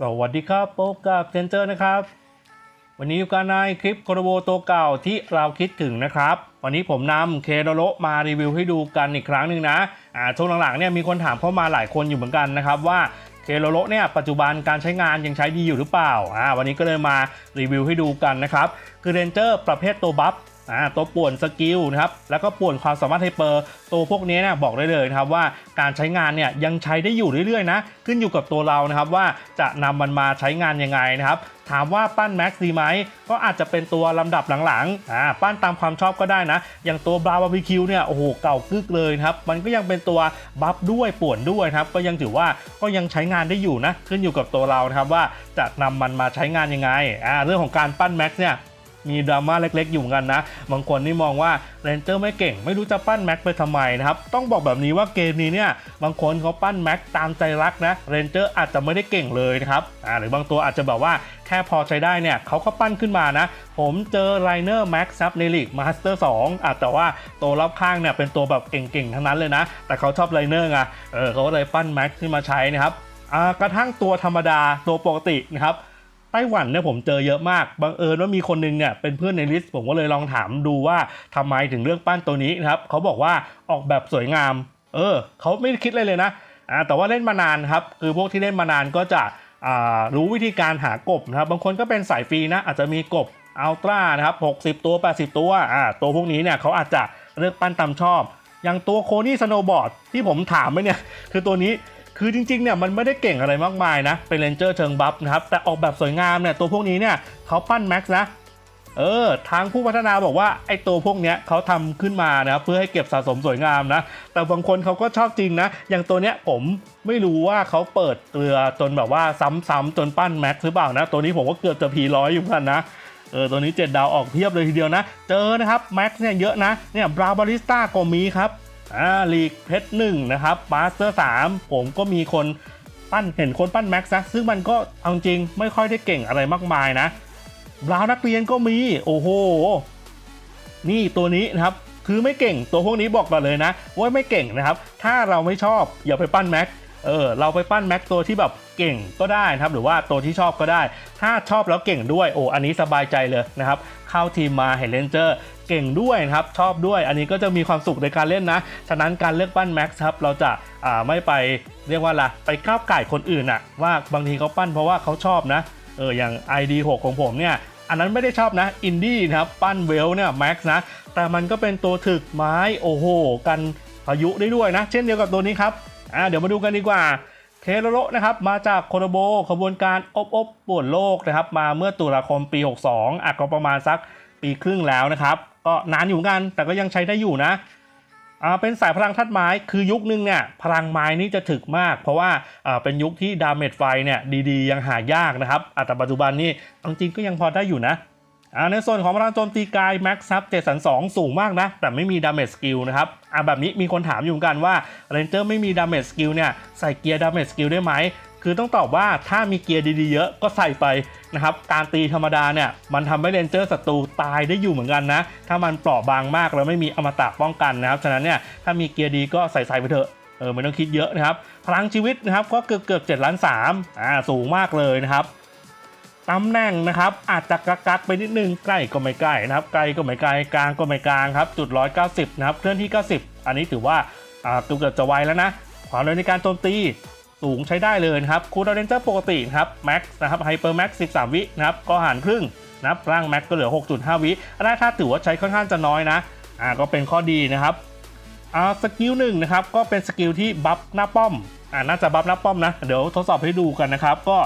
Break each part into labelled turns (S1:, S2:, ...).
S1: สวัสดีครับพบกับเซนเตอร์นะครับ วันนี้อยู่กันในคลิปโคโรโบตัวเก่าที่เราคิดถึงนะครับ วันนี้ผมนำเคโรโรมารีวิวให้ดูกันอีกครั้งหนึ่งนะอ่าช่วงหลังๆเนี่ยมีคนถามเข้ามาหลายคนอยู่เหมือนกันนะครับว่าเคโรโรเนี่ยปัจจุบันการใช้งานยังใช้ดีอยู่หรือเปล่าอ่าวันนี้ก็เลยมารีวิวให้ดูกันนะครับ คือเรนเจอร์ประเภทตัวบัฟ อ่าตัวป่วนสกิลนะครับแล้วก็ป่วนความสามารถไฮเปอร์ตัวพวกนี้เนี่ยบอกได้เลยนะครับว่าการใช้งานเนี่ยยังใช้ได้อยู่เรื่อยๆนะขึ้นอยู่กับตัวเรานะครับว่าจะนำมันมาใช้งานยังไงนะครับถามว่าปั้นแม็กซ์ดีไหมก็อาจจะเป็นตัวลำดับหลังๆอ่าปั้นตามความชอบก็ได้นะ อย่างตัวบราวบาร์บีคิวเนี่ยโอ้โหเก่ากึกเลยครับมันก็ยังเป็นตัวบัฟด้วยป่วนด้วยครับก็ยังถือว่าก็ยังใช้งานได้อยู่นะขึ้นอยู่กับตัวเรานะครับว่าจะนำมันมาใช้งานยังไงอ่าเรื่องของการปั้นแม็กซ์เนี่ย มีดราม่าเล็กๆ อยู่เหมือนกันนะ บางคนนี่มองว่าเรนเจอร์ไม่เก่ง ไม่รู้จะปั้นแม็กไปทำไมนะครับ ต้องบอกแบบนี้ว่าเกมนี้เนี่ย บางคนเขาปั้นแม็กตามใจรักนะเรนเจอร์อาจจะไม่ได้เก่งเลยนะครับอ่าหรือบางตัวอาจจะแบบว่าแค่พอใช้ได้เนี่ยเขาก็ปั้นขึ้นมานะ ผมเจอไรเนอร์แม็กซับในลีกมาสเตอร์2อะแต่ว่าตัวรอบข้างเนี่ยเป็นตัวแบบเก่งๆ ทั้งนั้นเลยนะ แต่เขาชอบไรเนอร์ไงเออเขาเลยปั้นแม็กขึ้นมาใช้นะครับอ่ากระทั่งตัวธรรมดาตัวปกตินะครับ ไต้หวันเนี่ยผมเจอเยอะมากบังเอิญว่ามีคนหนึงเนี่ยเป็นเพื่อนในลิสต์ผมก็เลยลองถามดูว่าทำไมถึงเลือกปั้นตัวนี้นะครับเขาบอกว่าออกแบบสวยงาม เออเขาไม่คิดอะไรเลยนะอ่าแต่ว่าเล่นมานานครับคือพวกที่เล่นมานานก็จะอ่ารู้วิธีการหากบนะครับบางคนก็เป็นสายฟรีนะอาจจะมีกบอัลตร้านะครับ 60 ตัว 80 ตัวอ่าตัวพวกนี้เนี่ยเขาอาจจะเลือกปั้นตามชอบ อย่างตัวโคนี่สโนบอร์ดที่ผมถามไปเนี่ย คือตัวนี้ คือจริงๆเนี่ยมันไม่ได้เก่งอะไรมากมายนะ เป็นเรนเจอร์เชิงบัฟนะครับ แต่ออกแบบสวยงามเนี่ยตัวพวกนี้เนี่ยเขาปั้นแม็กซ์นะเออทางผู้พัฒนาบอกว่าไอ้ตัวพวกเนี้ยเขาทำขึ้นมานะเพื่อให้เก็บสะสมสวยงามนะ แต่บางคนเขาก็ชอบจริงนะ อย่างตัวเนี้ยผมไม่รู้ว่าเขาเปิดเกลือจนแบบว่าซ้ำๆจนปั้นแม็กซ์หรือเปล่านะ ตัวนี้ผมก็เกือบจะพีร้อยอยู่เหมือนกันนะเออตัวนี้ 7 ดาวออกเพียบเลยทีเดียวนะ เจอนะครับแม็กซ์เนี่ยเยอะนะเนี่ยบราบาริสต้าก็มีครับ อ่าลีกเพชรหนึ่งนะครับมาสเตอร์สามผมก็มีคนปั้นเห็นคนปั้นแม็กซ์นะซึ่งมันก็เอาจริงไม่ค่อยได้เก่งอะไรมากมายนะบราวน์นักเรียนก็มีโอ้โห นี่ตัวนี้นะครับคือไม่เก่งตัวพวกนี้บอกก่อนเลยนะ ว่าไม่เก่งนะครับ ถ้าเราไม่ชอบอย่าไปปั้นแม็กเออเราไปปั้นแม็กตัวที่แบบเก่งก็ได้นะครับ หรือว่าตัวที่ชอบก็ได้ ถ้าชอบแล้วเก่งด้วยโอ้อันนี้สบายใจเลยนะครับ เข้าทีมมาเห็นเลนเจอร์ เก่งด้วยนะครับชอบด้วย อันนี้ก็จะมีความสุขในการเล่นนะ ฉะนั้นการเลือกปั้นแม็กซ์ครับเราจะาไม่ไปเรียกว่าอะไรไปก้าวไก่คนอื่นอะว่าบางทีเขาปั้นเพราะว่าเขาชอบนะเอออย่าง ID6 ของผมเนี่ยอันนั้นไม่ได้ชอบนะอินดี้นะครับปั้นเวลเนี่ยแม็กซ์นะแต่มันก็เป็นตัวถึกไม้โอ้โหกันพายุได้ด้วยนะ เช่นเดียวกับตัวนี้ครับอ่าเดี๋ยวมาดูกันดีกว่าเคโรโรนะครับมาจากโคโรโบขบวนการอบอบปวนโลกนะครับมาเมื่อตุลาคมปี 62อะก็ประมาณสักปีครึ่งแล้วนะครับ ก็นานอยู่กัน แต่ก็ยังใช้ได้อยู่นะอ่าเป็นสายพลังธาตุไม้คือยุคนึงเนี่ยพลังไม้นี่จะถึกมาก เพราะว่าอ่าเป็นยุคที่ดาเมจไฟเนี่ยดีๆ ยังหายากนะครับอแต่ปัจจุบันนี่จริงก็ยังพอได้อยู่นะอ่าในส่วนของพลังโจมตีกายแม็กซ์ซับ732สูงมากนะ แต่ไม่มีดาเมจสกิลนะครับอ่าแบบนี้มีคนถามอยู่กันว่าเรนเจอร์ไม่มีดาเมจสกิลเนี่ยใส่เกียร์ดาเมจสกิลได้ไหม คือต้องตอบว่าถ้ามีเกียร์ดีๆเยอะก็ใส่ไปนะครับการตีธรรมดาเนี่ยมันทำให้เรนเจอร์ศัตรูตายได้อยู่เหมือนกันนะ ถ้ามันเปราะบางมากแล้วไม่มีอมตะป้องกันนะครับฉะนั้นเนี่ยถ้ามีเกียร์ดีก็ใส่ใส่ไปเถอะเออไม่ต้องคิดเยอะนะครับ พลังชีวิตนะครับก็เกือบเกือบ7ล้าน3อ่าสูงมากเลยนะครับตำแหน่งนะครับอาจจะกักกักๆไปนิดนึงใกล้ก็ไม่ใกล้นะครับไกลก็ไม่ไกลกลางก็ไม่กลางครับจุด190นะครับเคลื่อนที่90อันนี้ถือว่าอ่าเกือบจะไวแล้วนะความเร็วในการโจมตี สูงใช้ได้เลยนะครับคูลดาวน์เรนเจอร์ปกตินะครับแม็กซ์นะครับไฮเปอร์แม็กซ์13 วินะครับก็หารครึ่งนะร่างแม็กก็เหลือ 6.5 วิอันนั้ถ้าถือว่าใช้ค่อนข้างจะน้อยนะอ่าก็เป็นข้อดีนะครับอ่าสกิลหนึ่งนะครับก็เป็นสกิลที่บัฟหน้าป้อมอ่าน่าจะบัฟหน้าป้อมนะ เดี๋ยวทดสอบให้ดูกันนะครับ ก็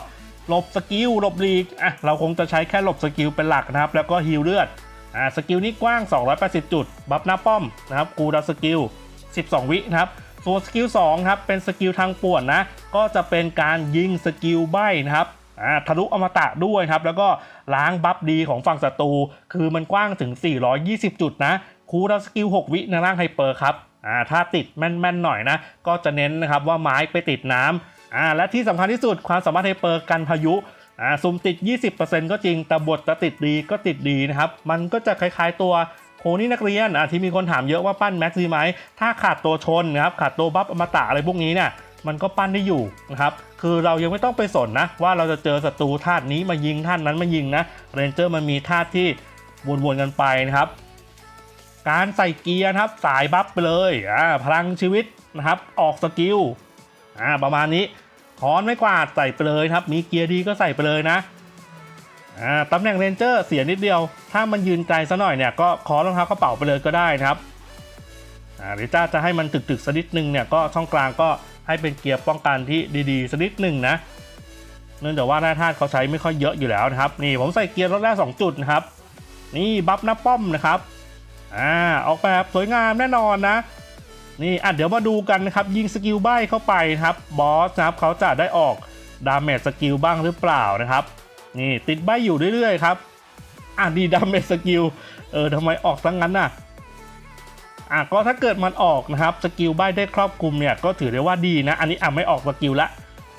S1: หลบสกิลหลบลีกอะเราคงจะใช้แค่หลบสกิลเป็นหลักนะครับ แล้วก็ฮิลเลือดอ่าสกิลนี้กว้าง 280 จุด บัฟหน้าป้อมนะครับกูดาวสกิล 12 วินะครับ ส่วนสกิล2ครับเป็นสกิลทางป่วนนะก็จะเป็นการยิงสกิลใบนะครับอ่าทะลุอมตะด้วยครับ แล้วก็ล้างบัฟดีของฝั่งศัตรู คือมันกว้างถึง 420 จุดนะ คูดาวสกิล 6 วิในร่างไฮเปอร์ครับอ่าถ้าติดแม่นๆหน่อยนะ ก็จะเน้นนะครับว่าไม้ไปติดน้ำอ่าและที่สำคัญที่สุดความสามารถไฮเปอร์กันพายุอ่าซุ่มติด 20%ก็จริง แต่บทจะติดดีก็ติดดีนะครับ มันก็จะคล้ายๆตัว โคนี่นักเรียนอะที่มีคนถามเยอะว่าปั้นแม็กซ์ดีไหมถ้าขาดตัวชนนะครับขาดตัวบัฟอมตะอะไรพวกนี้เนี่ยมันก็ปั้นได้อยู่นะครับ คือเรายังไม่ต้องไปสนนะ ว่าเราจะเจอศัตรูธาตุนี้มายิงธาตุนั้นมายิงนะเรนเจอร์มันมีธาตุที่วนๆกันไปนะครับ การใส่เกียร์นะครับสายบัฟไปเลยอ่าพลังชีวิตนะครับออกสกิลอ่าประมาณนี้ถอนไม่กวาดใส่ไปเลยครับ มีเกียร์ดีก็ใส่ไปเลยนะ อ่าตำแหน่งเรนเจอร์เสียนิดเดียว ถ้ามันยืนไกลซะหน่อยเนี่ยก็ขอรองเท้ากระเป๋าไปเลยก็ได้นะครับอ่าหรือจ้าจะให้มันตึกๆสักนิดนึงเนี่ยก็ช่องกลางก็ให้เป็นเกียร์ป้องกันที่ดีๆสักนิดหนึ่งนะเนื่องจากว่าแร่ธาตุเขาใช้ไม่ค่อยเยอะอยู่แล้วนะครับ นี่ผมใส่เกียร์รถแรกสองจุดนะครับ นี่บัฟหน้าป้อมนะครับอ่าออกแบบสวยงามแน่นอนนะนี่อะเดี๋ยวมาดูกันนะครับยิงสกิลใบเข้าไปครับบอสนะครับเขาจะได้ออกดาเมจสกิลบ้างหรือเปล่านะครับ นี่ติดใบอยู่เรื่อยๆครับ อะดีดาเมจสกิล เออทำไมออกทั้งนั้นน่ะ อะก็ถ้าเกิดมันออกนะครับสกิลใบได้ครอบคลุมเนี่ยก็ถือได้ว่าดีนะ อันนี้อะไม่ออกสกิลละ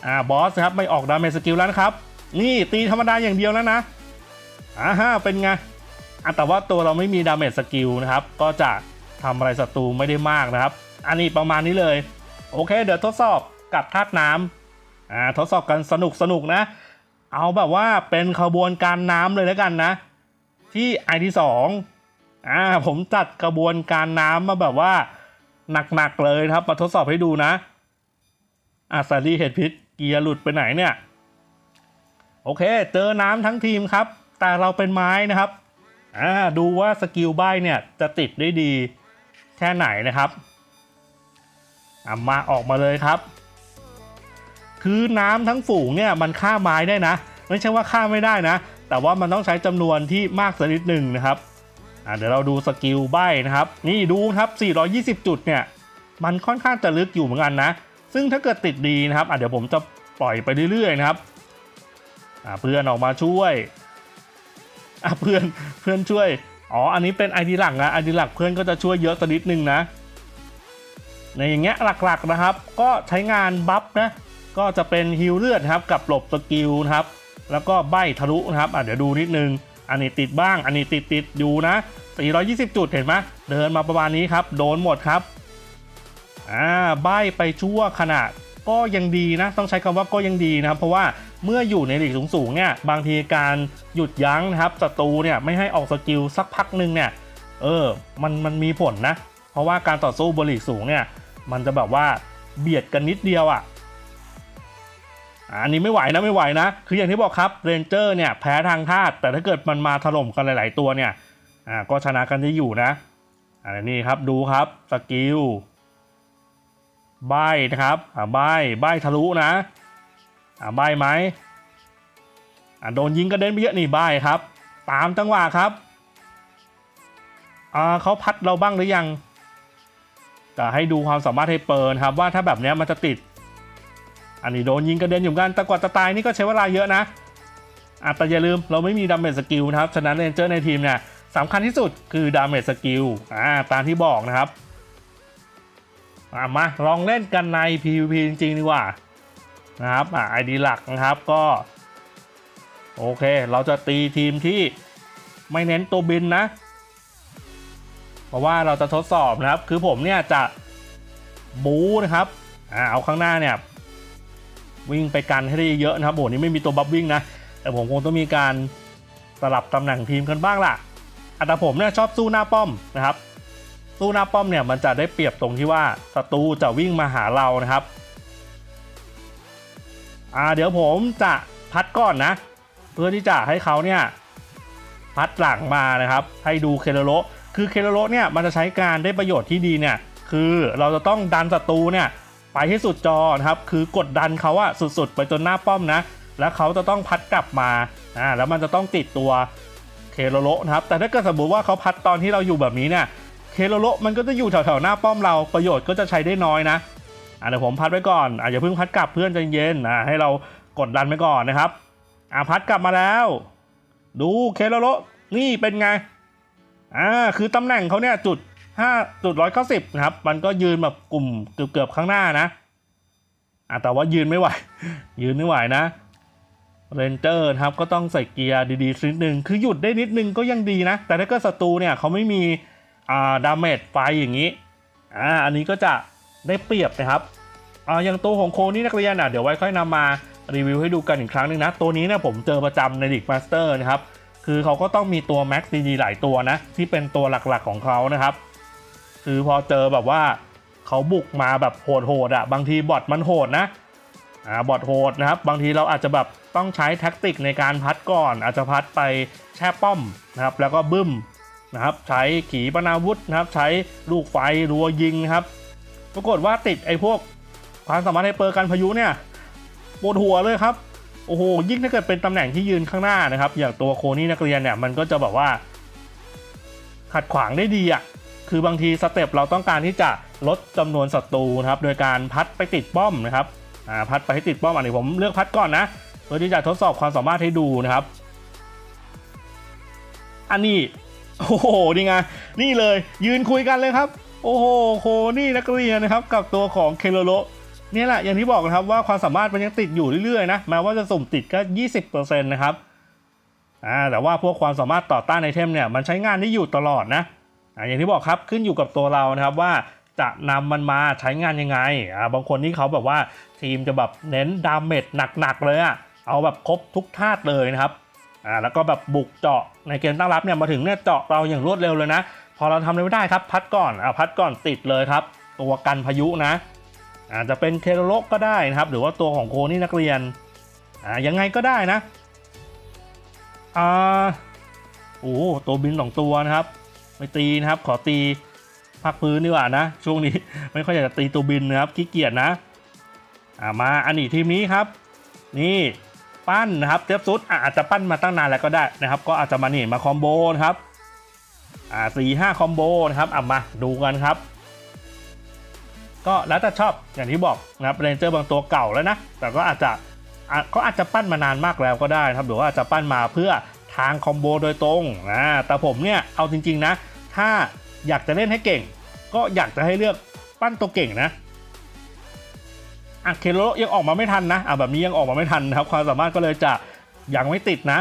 S1: อ่าบอสครับไม่ออกดาเมจสกิลแล้วนะครับ นี่ตีธรรมดาอย่างเดียวแล้วนะอ่าฮะเป็นไงอะแต่ว่าตัวเราไม่มีดาเมจสกิลนะครับ ก็จะทำอะไรศัตรูไม่ได้มากนะครับ อันนี้ประมาณนี้เลย โอเค เดี๋ยวทดสอบกับธาตุน้ำอ่าทดสอบกันสนุกสนุกนะ เอาแบบว่าเป็นขบวนการน้ำเลยแล้วกันนะ ที่ไอที่สองอ่าผมจัดกระบวนการน้ำมาแบบว่าหนักๆเลยครับมาทดสอบให้ดูนะอาซารีเห็ดพิษเกียร์หลุดไปไหนเนี่ย โอเค เจอน้ำทั้งทีมครับ แต่เราเป็นไม้นะครับอ่าดูว่าสกิลใบเนี่ยจะติดได้ดีแค่ไหนนะครับอะมาออกมาเลยครับ คือน้ำทั้งฝูงเนี่ยมันฆ่าไม้ได้นะ ไม่ใช่ว่าฆ่าไม่ได้นะ แต่ว่ามันต้องใช้จำนวนที่มากสักนิดหนึ่งนะครับอะเดี๋ยวเราดูสกิลใบนะครับ นี่ดูครับ 420 จุดเนี่ยมันค่อนข้างจะลึกอยู่เหมือนกันนะ ซึ่งถ้าเกิดติดดีนะครับอะเดี๋ยวผมจะปล่อยไปเรื่อยๆนะครับอะเพื่อนออกมาช่วยอะเพื่อนเพื่อนช่วยอ๋ออันนี้เป็นไอดีหลักนะไอดีหลักเพื่อนก็จะช่วยเยอะสักนิดนึงนะในอย่างเงี้ยหลักๆนะครับ ก็ใช้งานบัฟนะ ก็จะเป็นฮิลเลือดครับกับหลบสกิลครับแล้วก็ใบทะลุนะครับอะเดี๋ยวดูนิดนึง อันนี้ติดบ้าง อันนี้ติดติดอยู่นะ 420 จุดเห็นไหมเดินมาประมาณนี้ครับ โดนหมดครับอ่าใบไปชั่วขนาดก็ยังดีนะ ต้องใช้คำว่าก็ยังดีนะครับ เพราะว่าเมื่ออยู่ในหลีกสูงๆเนี่ยบางทีการหยุดยั้งนะครับศัตรูเนี่ยไม่ให้ออกสกิลสักพักหนึ่งเนี่ยเออมันมันมีผลนะ เพราะว่าการต่อสู้บนหลีกสูงเนี่ยมันจะแบบว่าเบียดกันนิดเดียวอะ่ะ อันนี้ไม่ไหวนะไม่ไหวนะ คืออย่างที่บอกครับเรนเจอร์เนี่ยแพ้ทางธาตุแต่ถ้าเกิดมันมาถล่มกันหลาย ๆ ตัวเนี่ยอ่าก็ชนะกันได้อยู่นะอันนี้ครับดูครับสกิลใบนะครับอ่าใบใบทะลุนะอ่าใบไหมอ่าโดนยิงกระเด็นไปเยอะนี่ใบครับ ตามจังหวะครับอ่าเขาพัดเราบ้างหรือยังจะให้ดูความสามารถให้เปิดครับว่าถ้าแบบนี้มันจะติด อันนี้โดนยิงกระเด็นอยู่มกันแต่กว่าจะตายนี่ก็ใช้เวลาเยอะนะอะแต่อย่าลืมเราไม่มีดาเมจสกิลนะครับ ฉะนั้นเรนเจอร์ในทีมเนี่ยสำคัญที่สุดคือดาเมจสกิลอ่าตามที่บอกนะครับมาลองเล่นกันใน PVP จริงๆดีกว่านะครับอะไอดีหลักนะครับก็ โอเค เราจะตีทีมที่ไม่เน้นตัวบินนะ เพราะว่าเราจะทดสอบนะครับ คือผมเนี่ยจะบูนะครับอ่าเอาข้างหน้าเนี่ย วิ่งไปกันให้ได้เยอะนะครับโอ้นี่ไม่มีตัวบัฟวิ่งนะ แต่ผมคงต้องมีการสลับตำแหน่งทีมกันบ้างล่ะอัตราผมเนี่ยชอบสู้หน้าป้อมนะครับ สู้หน้าป้อมเนี่ยมันจะได้เปรียบตรงที่ว่าศัตรูจะวิ่งมาหาเรานะครับอ่าเดี๋ยวผมจะพัดก่อนนะ เพื่อที่จะให้เขาเนี่ยพัดหลังมานะครับ ให้ดูเคโลโลคือเคโลโลเนี่ยมันจะใช้การได้ประโยชน์ที่ดีเนี่ยคือเราจะต้องดันศัตรูเนี่ย ไปให้สุดจอนะครับคือกดดันเขาอะสุดๆ ไปจนหน้าป้อมนะ แล้วเขาจะต้องพัดกลับมาอ่าแล้วมันจะต้องติดตัวเคโลโลนะครับ แต่ถ้าเกิดสมมติว่าเขาพัดตอนที่เราอยู่แบบนี้เนี่ยเคโลโลมันก็จะอยู่แถวๆหน้าป้อมเราประโยชน์ก็จะใช้ได้น้อยนะอ่าเดี๋ยวผมพัดไว้ก่อนอ่าอย่าเพิ่งพัดกลับเพื่อนใจเย็นอ่าให้เรากดดันไว้ก่อนนะครับอ่าพัดกลับมาแล้ว ดูเคโลโลนี่เป็นไงอ่าคือตำแหน่งเขาเนี่ยจุด 5จุด190นะครับ มันก็ยืนแบบกลุ่มเกือบๆข้างหน้านะอะแต่ว่ายืนไม่ไหว ยืนไม่ไหวนะเรนเจอร์ครับก็ต้องใส่เกียร์ดีๆนิดนึง คือหยุดได้นิดนึงก็ยังดีนะ แต่ถ้าเกิดศัตรูเนี่ยเขาไม่มีอ่าดาเมจไฟอย่างนี้อ่าอันนี้ก็จะได้เปรียบนะครับอ่าอย่างตัวของโคนี่นักเรียนอะเดี๋ยวไว้ค่อยนำมารีวิวให้ดูกันอีกครั้งหนึ่งนะ ตัวนี้เนี่ยผมเจอประจำในดิกมาสเตอร์นะครับ คือเขาก็ต้องมีตัวแม็กซ์ดีๆหลายตัวนะ ที่เป็นตัวหลักๆของเขานะครับ คือพอเจอแบบว่าเขาบุกมาแบบโหดๆอะบางทีบอทมันโหดนะอ่าบอทโหดนะครับบางทีเราอาจจะแบบต้องใช้แท็กติกในการพัดก่อน อาจจะพัดไปแช่ป้อมนะครับ แล้วก็บึ้มนะครับ ใช้ขีปนาวุธนะครับ ใช้ลูกไฟรัวยิงนะครับ ปรากฏว่าติดไอ้พวกความสามารถในเปอร์กันพายุเนี่ยปวดหัวเลยครับโอ้โหยิ่งถ้าเกิดเป็นตำแหน่งที่ยืนข้างหน้านะครับ อย่างตัวโคนี่นักเรียนเนี่ยมันก็จะแบบว่า ขัดขวางได้ดีอะ คือบางทีสเต็ปเราต้องการที่จะลดจำนวนศัตรูนะครับโดยการพัดไปติดป้อมนะครับพัดไปให้ติดป้อมอันนี้ผมเลือกพัดก่อนนะเพื่อที่จะทดสอบความสามารถให้ดูนะครับ อันนี้โอ้โหนี่ไงนี่เลย ยืนคุยกันเลยครับ โอ้โหโคนี่นักเรียนนะครับ กับตัวของเคโลโลนี่แหละอย่างที่บอกนะครับว่าความสามารถมันยังติดอยู่เรื่อยๆนะแม้ว่าจะสุ่มติดก็ 20%นะครับอ่าแต่ว่าพวกความสามารถต่อต้านไอเทมเนี่ยมันใช้งานได้อยู่ตลอดนะ อย่างที่บอกครับขึ้นอยู่กับตัวเรานะครับว่าจะนำมันมาใช้งานยังไงอ่าบางคนที่เขาแบบว่าทีมจะแบบเน้นดาเมจหนักๆเลยอะเอาแบบครบทุกธาตุเลยนะครับอ่าแล้วก็แบบบุกเจาะในเกมตั้งรับเนี่ยมาถึงเนี่ยเจาะเราอย่างรวดเร็วเลยนะ พอเราทำอะไรไม่ได้ครับ พัดก่อนอ่าพัดก่อนติดเลยครับ ตัวกันพายุนะอาจจะเป็นเคโรโลก็ได้นะครับ หรือว่าตัวของโคนี่นักเรียนอ่ายังไงก็ได้นะอ่าโอ้ตัวบินสองตัวนะครับ ไม่ตีนะครับ ขอตีพักพื้นดีกว่านะ ช่วงนี้ไม่ค่อยอยากจะตีตัวบินนะครับขี้เกียจนะอ่ามาอันนี้ทีมนี้ครับ นี่ปั้นนะครับเทปซุดอาจจะปั้นมาตั้งนานแล้วก็ได้นะครับ ก็อาจจะมานี่มาคอมโบนะครับอ่าสี่ห้าคอมโบนะครับอะมาดูกันครับ ก็แล้วแต่ชอบอย่างที่บอกนะครับเรนเจอร์บางตัวเก่าแล้วนะ แต่ก็อาจจะก็อาจจะปั้นมานานมากแล้วก็ได้นะครับหรือว่าอาจจะปั้นมาเพื่อทางคอมโบโดยตรงอ่าแต่ผมเนี่ยเอาจริง ๆ นะ ถ้าอยากจะเล่นให้เก่ง ก็อยากจะให้เลือกปั้นตัวเก่งนะอะเคโรยังออกมาไม่ทันนะอะแบบนี้ยังออกมาไม่ทันนะครับ ความสามารถก็เลยจะยังไม่ติดนะ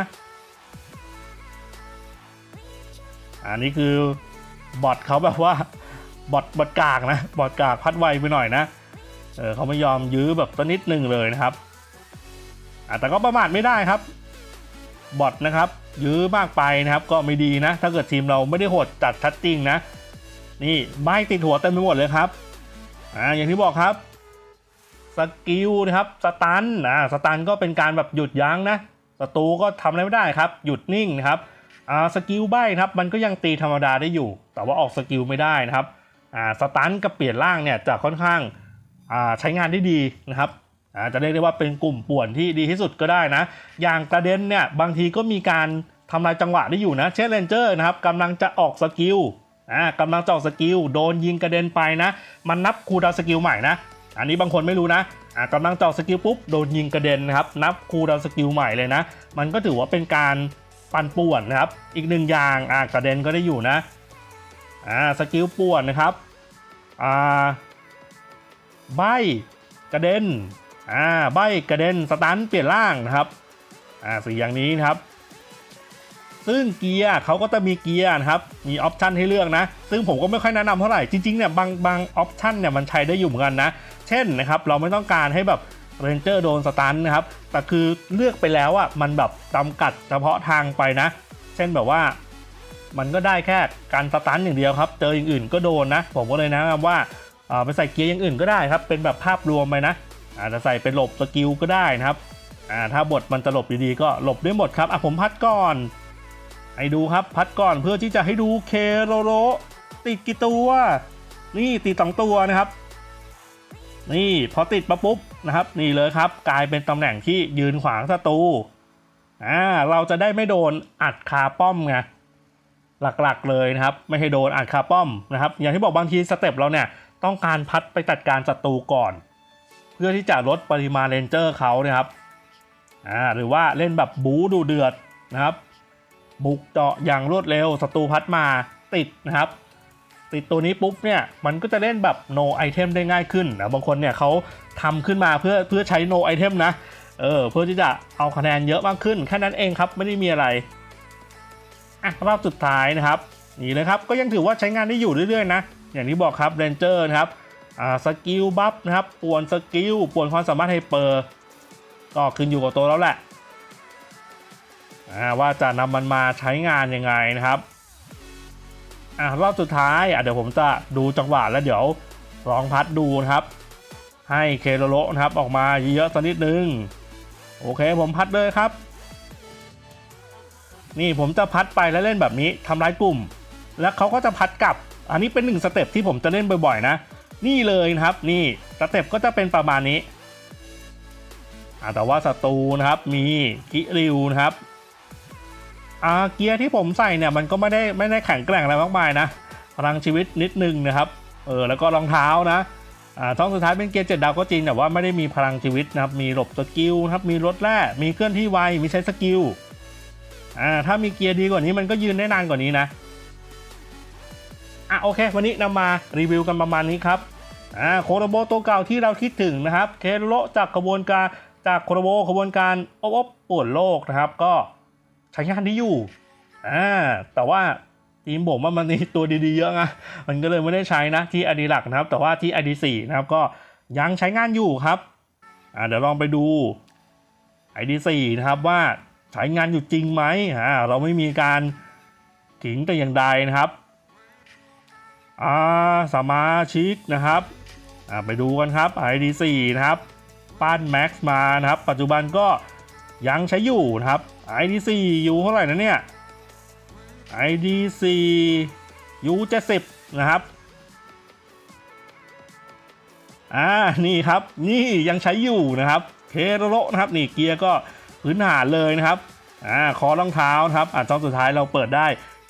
S1: อันนี้คือบอทเขาแบบว่าบอทบอทกากนะบอทกากพัดไวไปหน่อยนะเออเขาไม่ยอมยื้อแบบสักนิดหนึ่งเลยนะครับอะแต่ก็ประมาทไม่ได้ครับ บอทนะครับยื้อมากไปนะครับก็ไม่ดีนะ ถ้าเกิดทีมเราไม่ได้โหดจัดทัดจริงนะ นี่ใบติดหัวเต็มไปหมดเลยครับอ่าอย่างที่บอกครับสกิลนะครับสตันอ่าสตันก็เป็นการแบบหยุดยั้งนะศัตรูก็ทำอะไรไม่ได้ครับ หยุดนิ่งนะครับอ่าสกิลใบครับมันก็ยังตีธรรมดาได้อยู่ แต่ว่าออกสกิลไม่ได้นะครับอ่าสตันกับเปลี่ยนร่างเนี่ยจะค่อนข้างอ่าใช้งานได้ดีนะครับ จะเรียกได้ว่าเป็นกลุ่มป่วนที่ดีที่สุดก็ได้นะ อย่างกระเด็นเนี่ยบางทีก็มีการทำลายจังหวะได้อยู่นะ เช่นเลนเจอร์นะครับกำลังจะออกสกิลอ่ากำลังจะออกสกิลโดนยิงกระเด็นไปนะ มันนับคูดาวสกิลใหม่นะ อันนี้บางคนไม่รู้นะอ่ากำลังเจาะสกิลปุ๊บโดนยิงกระเด็นนะครับนับคูดาวสกิลใหม่เลยนะ มันก็ถือว่าเป็นการปั่นป่วนนะครับ อีกหนึ่งอย่างอ่ากระเด็นก็ได้อยู่นะอ่าสกิลป่วนนะครับอ่าใบกระเด็น อ่าใบกระเด็นสตันเปลี่ยนร่างนะครับอ่าสี่อย่างนี้นะครับ ซึ่งเกียร์เขาก็จะมีเกียร์นะครับ มีออปชันให้เลือกนะ ซึ่งผมก็ไม่ค่อยแนะนำเท่าไหร่ จริงๆเนี่ยบางบางออปชันเนี่ยมันใช้ได้อยู่เหมือนกันนะ เช่นนะครับเราไม่ต้องการให้แบบเรนเจอร์โดนสตันนะครับ แต่คือเลือกไปแล้วอะมันแบบจำกัดเฉพาะทางไปนะ เช่นแบบว่ามันก็ได้แค่การสตันอย่างเดียวครับ เจออย่างอื่นก็โดนนะ ผมก็เลยแนะนำว่าอ่าไปใส่เกียร์อย่างอื่นก็ได้ครับ เป็นแบบภาพรวมไปนะ อาจจะใส่เป็นหลบสกิลก็ได้นะครับอ่าถ้าบทมันจะหลบดีๆก็หลบได้หมดครับอะผมพัดก่อนให้ดูครับพัดก่อนเพื่อที่จะให้ดูเคโรโรติดกี่ตัว นี่ติดสองตัวนะครับ นี่พอติดมาปุ๊บนะครับ นี่เลยครับ กลายเป็นตำแหน่งที่ยืนขวางศัตรูอ่าเราจะได้ไม่โดนอัดคาป้อมไงหลักๆเลยนะครับ ไม่ให้โดนอัดคาป้อมนะครับ อย่างที่บอกบางทีสเต็ปเราเนี่ยต้องการพัดไปจัดการศัตรูก่อน เพื่อที่จะลดปริมาณเรนเจอร์เขานะครับอ่าหรือว่าเล่นแบบบู๊ดูเดือดนะครับ บุกเจาะอย่างรวดเร็วศัตรูพัดมาติดนะครับ ติดตัวนี้ปุ๊บเนี่ยมันก็จะเล่นแบบ no item ได้ง่ายขึ้นนะบางคนเนี่ยเขาทำขึ้นมาเพื่อเพื่อใช้ no item นะเออเพื่อที่จะเอาคะแนนเยอะมากขึ้นแค่นั้นเองครับไม่ได้มีอะไรอะรอบสุดท้ายนะครับนี่เลยครับก็ยังถือว่าใช้งานได้อยู่เรื่อยๆนะอย่างที่บอกครับเรนเจอร์นะครับ สกิลบัฟนะครับป่วนสกิลป่วนความสามารถไฮเปอร์ ก็ขึ้นอยู่กับตัวแล้วแหละอ่าว่าจะนำมันมาใช้งานยังไงนะครับอ่ารอบสุดท้ายอะเดี๋ยวผมจะดูจังหวะแล้วเดี๋ยวลองพัดดูนะครับ ให้เคโรโลนะครับออกมาเยอะๆสักนิดนึง โอเคผมพัดเลยครับ นี่ผมจะพัดไปแล้วเล่นแบบนี้ทำร้ายกลุ่ม แล้วเขาก็จะพัดกลับ อันนี้เป็นหนึ่งสเต็ปที่ผมจะเล่นบ่อยๆนะ นี่เลยนะครับนี่สเต็ปก็จะเป็นประมาณนี้แต่ว่าศัตรูนะครับมีกิริวนะครับอาเกียร์ที่ผมใส่เนี่ยมันก็ไม่ได้ไม่ได้แข็งแกร่งอะไรมากมายนะพลังชีวิตนิดนึงนะครับเออแล้วก็รองเท้านะอ่าท้องสุดท้ายเป็นเกียร์เจ็ดดาวก็จริงแต่ว่าไม่ได้มีพลังชีวิตนะครับมีหลบสกิลนะครับมีรถแร่มีเคลื่อนที่ไวมีใช้สกิลอ่าถ้ามีเกียร์ดีกว่านี้มันก็ยืนได้นานกว่านี้นะ อะโอเค วันนี้นำมารีวิวกันประมาณนี้ครับอ่าโคโรโบตัวเก่าที่เราคิดถึงนะครับเคโรจากขบวนการจากโคโรโบขบวนการอบอบป่วนโลกนะครับ ก็ใช้งานดีอยู่อ่าแต่ว่าทีมผมว่ามันมีตัวดีๆเยอะไงมันก็เลยไม่ได้ใช้นะที่อดีหลักนะครับ แต่ว่าที่อดีสี่นะครับก็ยังใช้งานอยู่ครับอ่าเดี๋ยวลองไปดู ID4 นะครับว่าใช้งานอยู่จริงไหมอ่าเราไม่มีการถิงแต่อย่างใดนะครับ อาสมาชิกนะครับไปดูกันครับ ID4 นะครับป้านแม็กซ์มานะครับ ปัจจุบันก็ยังใช้อยู่นะครับ ID4 อยู่เท่าไหร่นะเนี่ย ID4 ยู70นะครับอ่านี่ครับนี่ยังใช้อยู่นะครับเคโรโรนะครับนี่เกียร์ก็พื้นฐานเลยนะครับอ่าคอรองเท้านะครับอ่าตอนสุดท้ายเราเปิดได้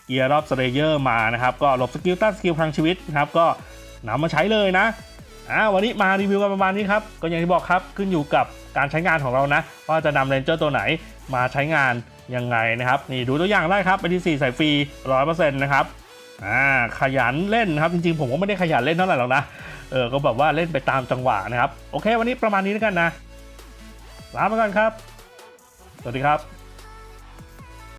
S1: เกียร์รอบสเลเยอร์มานะครับ ก็หลบสกิลต้านสกิลพลังชีวิตนะครับก็นำมาใช้เลยนะอ่าวันนี้มารีวิวกันประมาณนี้ครับ ก็อย่างที่บอกครับขึ้นอยู่กับการใช้งานของเรานะ ว่าจะนำเรนเจอร์ตัวไหนมาใช้งานยังไงนะครับนี่ดูตัวอย่างได้ครับไปที่4ใส่ฟรี100%นะครับอ่าขยันเล่นนะครับ จริงๆ ผมก็ไม่ได้ขยันเล่นเท่าไหร่หรอกนะเออก็แบบว่าเล่นไปตามจังหวะนะครับ โอเค วันนี้ประมาณนี้แล้วกันนะลาไปก่อนครับ สวัสดีครับ